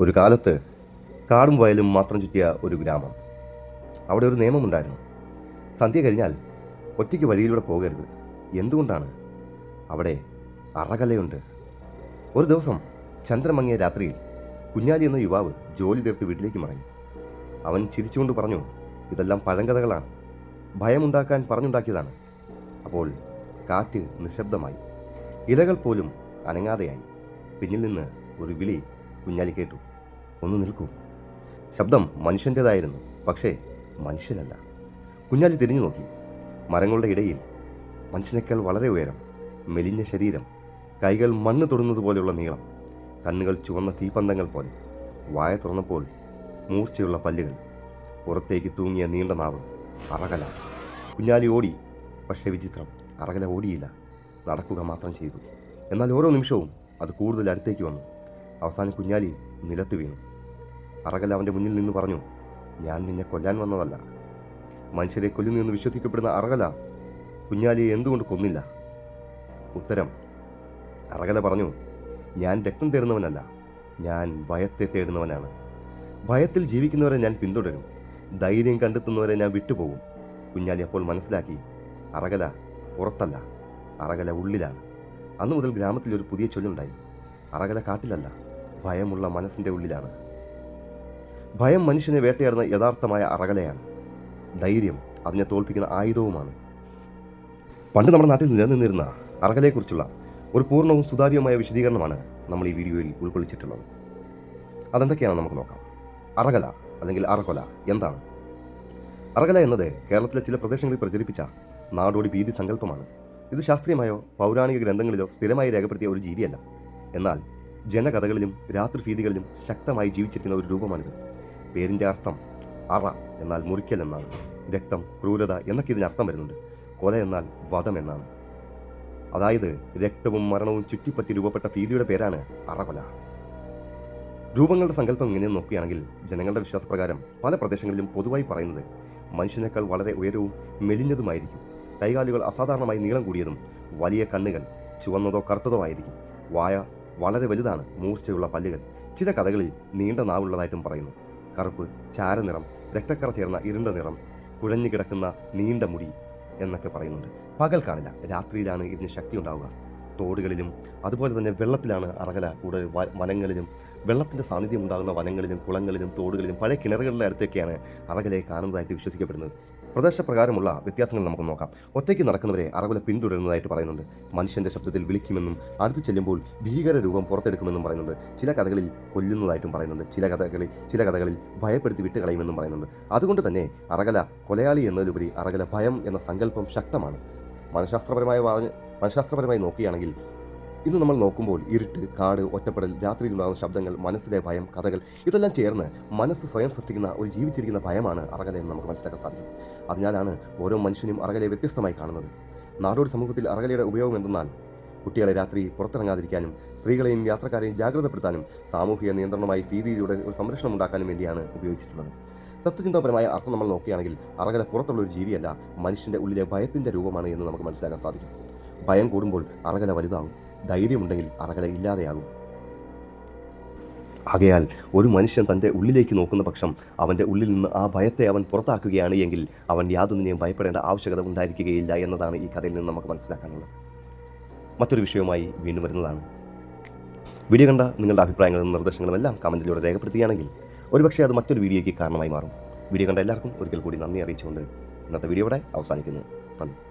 ഒരു കാലത്ത് കാടും വയലും മാത്രം ചുറ്റിയ ഒരു ഗ്രാമം. അവിടെ ഒരു നിയമമുണ്ടായിരുന്നു സന്ധ്യ കഴിഞ്ഞാൽ ഒറ്റയ്ക്ക് വഴിയിലൂടെ പോകരുത്. എന്തുകൊണ്ടാണ്? അവിടെ അറകലയുണ്ട്. ഒരു ദിവസം ചന്ദ്രമങ്ങിയ രാത്രിയിൽ കുഞ്ഞാലി എന്ന യുവാവ് ജോലി തീർത്ത് വീട്ടിലേക്ക് മടങ്ങി. അവൻ ചിരിച്ചുകൊണ്ട് പറഞ്ഞു ഇതെല്ലാം പഴങ്കഥകളാണ്. ഭയമുണ്ടാക്കാൻ പറഞ്ഞുണ്ടാക്കിയതാണ്. അപ്പോൾ കാറ്റ് നിശബ്ദമായി. ഇലകൾ പോലും അനങ്ങാതെയായി. പിന്നിൽ നിന്ന് ഒരു വിളി കുഞ്ഞാലി കേട്ടു. ഒന്ന് നിൽക്കൂ. ശബ്ദം മനുഷ്യന്റേതായിരുന്നു പക്ഷേ മനുഷ്യനല്ല. കുഞ്ഞാലി തിരിഞ്ഞു നോക്കി. മരങ്ങളുടെ ഇടയിൽ മനുഷ്യനേക്കാൾ വളരെ ഉയരം മെലിഞ്ഞ ശരീരം കൈകൾ മണ്ണ് തൊടുന്നത് പോലെയുള്ള നീളം കണ്ണുകൾ ചുവന്ന തീപ്പന്തങ്ങൾ പോലെ. വായ തുറന്നപ്പോൾ മൂർച്ചയുള്ള പല്ലുകൾ പുറത്തേക്ക് തൂങ്ങിയ നീണ്ട നാവ് അറകല. കുഞ്ഞാലി ഓടി പക്ഷേ വിചിത്രം അറകല ഓടിയില്ല. നടക്കുക മാത്രം ചെയ്തു. എന്നാൽ ഓരോ നിമിഷവും അത് കൂടുതൽ അടുത്തേക്ക് വന്നു. അവസാനം കുഞ്ഞാലി നിലത്ത് വീണു. അറകൽ അവന്റെ മുന്നിൽ നിന്ന് പറഞ്ഞു ഞാൻ നിന്നെ കൊല്ലാൻ വന്നതല്ല. മനുഷ്യരെ കൊല്ലുന്നു എന്ന് വിശ്വസിക്കപ്പെടുന്ന അറകല. കുഞ്ഞാലിയെ എന്തുകൊണ്ട് കൊന്നില്ല? ഉത്തരം അറകല പറഞ്ഞു ഞാൻ രക്തം തേടുന്നവനല്ല. ഞാൻ ഭയത്തെ തേടുന്നവനാണ്. ഭയത്തിൽ ജീവിക്കുന്നവരെ ഞാൻ പിന്തുടരും. ധൈര്യം കണ്ടെത്തുന്നവരെ ഞാൻ വിട്ടുപോകും. കുഞ്ഞാലി അപ്പോൾ മനസ്സിലാക്കി അറകല പുറത്തല്ല. അറകല ഉള്ളിലാണ്. അന്നു മുതൽ ഗ്രാമത്തിൽ ഒരു പുതിയ ചൊല്ലുണ്ടായി. അറകല കാട്ടിലല്ല. ഭയമുള്ള മനസ്സിന്റെ ഉള്ളിലാണ്. ഭയം മനുഷ്യനെ വേട്ടയാടുന്ന യഥാർത്ഥമായ അറകലയാണ്. ധൈര്യം അതിനെ തോൽപ്പിക്കുന്ന ആയുധവുമാണ്. പണ്ട് നമ്മുടെ നാട്ടിൽ നിലനിന്നിരുന്ന അറകലയെക്കുറിച്ചുള്ള ഒരു പൂർണവും സുതാര്യവുമായ വിശദീകരണമാണ് നമ്മൾ ഈ വീഡിയോയിൽ ഉൾക്കൊള്ളിച്ചിട്ടുള്ളത്. അതെന്തൊക്കെയാണ് നമുക്ക് നോക്കാം. അറകല അല്ലെങ്കിൽ അറകൊല എന്താണ്? അറകല എന്നത് കേരളത്തിലെ ചില പ്രദേശങ്ങളിൽ പ്രചരിപ്പിച്ച നാടോടി ഭീതി സങ്കല്പമാണ് ഇത് ശാസ്ത്രീയമായോ പൗരാണിക ഗ്രന്ഥങ്ങളിലോ സ്ഥിരമായി രേഖപ്പെടുത്തിയ ഒരു ജീവിയല്ല. എന്നാൽ ജനകഥകളിലും രാത്രി ഭീതികളിലും ശക്തമായി ജീവിച്ചിരിക്കുന്ന ഒരു രൂപമാണിത്. പേരിന്റെ അർത്ഥം അറ എന്നാൽ മുറിക്കൽ എന്നാണ്. രക്തം ക്രൂരത എന്നൊക്കെ ഇതിന് അർത്ഥം വരുന്നുണ്ട്. കൊല എന്നാൽ വധം എന്നാണ്. അതായത് രക്തവും മരണവും ചുറ്റിപ്പറ്റി രൂപപ്പെട്ട ഭീതിയുടെ പേരാണ് അറകൊല. രൂപങ്ങളുടെ സങ്കല്പം ഇങ്ങനെ നോക്കുകയാണെങ്കിൽ ജനങ്ങളുടെ വിശ്വാസപ്രകാരം പല പ്രദേശങ്ങളിലും പൊതുവായി പറയുന്നത് മനുഷ്യനേക്കാൾ വളരെ ഉയരവും മെലിഞ്ഞതുമായിരിക്കും. കൈകാലുകൾ അസാധാരണമായി നീളം കൂടിയതും വലിയ കണ്ണുകൾ ചുവന്നതോ കറുത്തതോ ആയിരിക്കും. വായ വളരെ വലുതാണ് മൂർച്ചയുള്ള പല്ലുകൾ. ചില കഥകളിൽ നീണ്ട നാവുള്ളതായിട്ടും പറയുന്നു. കറുപ്പ് ചാരനിറം രക്തക്കറ ചേർന്ന ഇരുണ്ട നിറം കുഴഞ്ഞു കിടക്കുന്ന നീണ്ട മുടി എന്നൊക്കെ പറയുന്നുണ്ട്. പകൽ കാണില്ല രാത്രിയിലാണ് ഇതിന് ശക്തി ഉണ്ടാവുക. തോടുകളിലും അതുപോലെ തന്നെ വെള്ളത്തിലാണ് അറകല കൂടുതൽ വനങ്ങളിലും വെള്ളത്തിന്റെ സാന്നിധ്യം ഉണ്ടാകുന്ന വനങ്ങളിലും കുളങ്ങളിലും തോടുകളിലും പഴയ കിണറുകളുടെ അടുത്തൊക്കെയാണ് അറകലയെ കാണുന്നതായിട്ട് വിശ്വസിക്കപ്പെടുന്നത്. പ്രദേശപ്രകാരമുള്ള വ്യത്യാസങ്ങൾ നമുക്ക് നോക്കാം. ഒറ്റയ്ക്ക് നടക്കുന്നവരെ അറകുല പിന്തുടരുന്നതായിട്ട് പറയുന്നുണ്ട്. മനുഷ്യന്റെ ശബ്ദത്തിൽ വിളിക്കുമെന്നും അടുത്ത് ചെല്ലുമ്പോൾ ഭീകര രൂപം പുറത്തെടുക്കുമെന്നും പറയുന്നുണ്ട്. ചില കഥകളിൽ കൊല്ലുന്നതായിട്ടും പറയുന്നുണ്ട്. ചില കഥകളിൽ ചില കഥകളിൽ ഭയപ്പെടുത്തി വിട്ടുകളയുമെന്നും പറയുന്നുണ്ട്. അതുകൊണ്ട് തന്നെ അറകല കൊലയാളി എന്നതിലുപരി അറകല ഭയം എന്ന സങ്കല്പം ശക്തമാണ്. മനഃശാസ്ത്രപരമായ മനഃശാസ്ത്രപരമായി നോക്കുകയാണെങ്കിൽ ഇന്ന് നമ്മൾ നോക്കുമ്പോൾ ഇരുട്ട് കാട് ഒറ്റപ്പെടൽ രാത്രിയിൽ ഉണ്ടാകുന്ന ശബ്ദങ്ങൾ മനസ്സിലെ ഭയം കഥകൾ ഇതെല്ലാം ചേർന്ന് മനസ്സ് സ്വയം സൃഷ്ടിക്കുന്ന ഒരു ജീവിച്ചിരിക്കുന്ന ഭയമാണ് അറകല എന്ന് നമുക്ക് മനസ്സിലാക്കാൻ സാധിക്കും. അതിനാലാണ് ഓരോ മനുഷ്യനും അറകലെ വ്യത്യസ്തമായി കാണുന്നത്. നാടോടി സമൂഹത്തിൽ അറകലയുടെ ഉപയോഗം എന്തെന്നാൽ കുട്ടികളെ രാത്രി പുറത്തിറങ്ങാതിരിക്കാനും സ്ത്രീകളെയും യാത്രക്കാരെയും ജാഗ്രതപ്പെടുത്താനും സാമൂഹിക നിയന്ത്രണമായി ഭീതിയിലൂടെ ഒരു സംരക്ഷണം ഉണ്ടാക്കാനും വേണ്ടിയാണ് ഉപയോഗിച്ചിട്ടുള്ളത്. തത്വചിന്താപരമായ അർത്ഥം നമ്മൾ നോക്കുകയാണെങ്കിൽ അറകല പുറത്തുള്ള ഒരു ജീവിയല്ല മനുഷ്യന്റെ ഉള്ളിലെ ഭയത്തിന്റെ രൂപമാണ് എന്ന് നമുക്ക് മനസ്സിലാക്കാൻ സാധിക്കും. ഭയം കൂടുമ്പോൾ അറകല വലുതാകും. ധൈര്യമുണ്ടെങ്കിൽ അറകല ഇല്ലാതെയാകും. ആകയാൽ ഒരു മനുഷ്യൻ തന്റെ ഉള്ളിലേക്ക് നോക്കുന്ന പക്ഷം അവന്റെ ഉള്ളിൽ നിന്ന് ആ ഭയത്തെ അവൻ പുറത്താക്കുകയാണ് എങ്കിൽ അവൻ യാതൊന്നിനെയും ഭയപ്പെടേണ്ട ആവശ്യകത ഉണ്ടായിരിക്കുകയില്ല എന്നതാണ് ഈ കഥയിൽ നിന്ന് നമുക്ക് മനസ്സിലാക്കാനുള്ളത്. മറ്റൊരു വിഷയവുമായി വീണ്ടും വരുന്നതാണ്. വീഡിയോ കണ്ട നിങ്ങളുടെ അഭിപ്രായങ്ങളും നിർദ്ദേശങ്ങളും എല്ലാം കമന്റിലൂടെ രേഖപ്പെടുത്തുകയാണെങ്കിൽ ഒരുപക്ഷേ അത് മറ്റൊരു വീഡിയോയ്ക്ക് കാരണമായി മാറും. വീഡിയോ കണ്ട എല്ലാവർക്കും ഒരിക്കൽ കൂടി നന്ദി അറിയിച്ചുകൊണ്ട് ഇന്നത്തെ വീഡിയോ ഇവിടെ അവസാനിക്കുന്നു. നന്ദി.